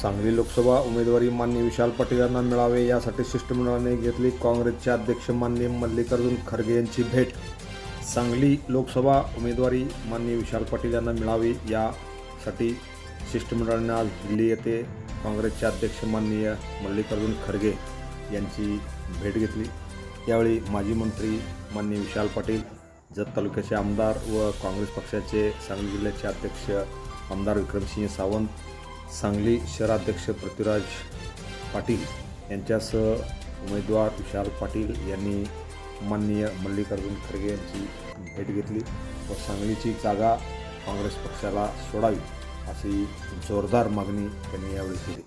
सांगली लोकसभा उमेदवारी मान्य विशाल पाटील यांना मिळावे यासाठी शिष्टमंडळाने घेतली काँग्रेसचे अध्यक्ष मान्य मल्लिकार्जुन खरगे यांची भेट. सांगली लोकसभा उमेदवारी मान्य विशाल पाटील यांना मिळावी यासाठी शिष्टमंडळाने आज दिल्ली येथे काँग्रेसचे अध्यक्ष माननीय मल्लिकार्जुन खरगे यांची भेट घेतली. यावेळी माजी मंत्री माननीय विशाल पाटील जत तालुक्याचे आमदार व काँग्रेस पक्षाचे सांगली जिल्ह्याचे अध्यक्ष आमदार विक्रमसिंह सावंत सांगली शहराध्यक्ष पृथ्वीराज पाटील यांच्यासह उमेदवार विशाल पाटील यांनी माननीय मल्लिकार्जुन खरगे यांची भेट घेतली व सांगलीची जागा काँग्रेस पक्षाला सोडावी अशी जोरदार मागणी त्यांनी यावेळी केली.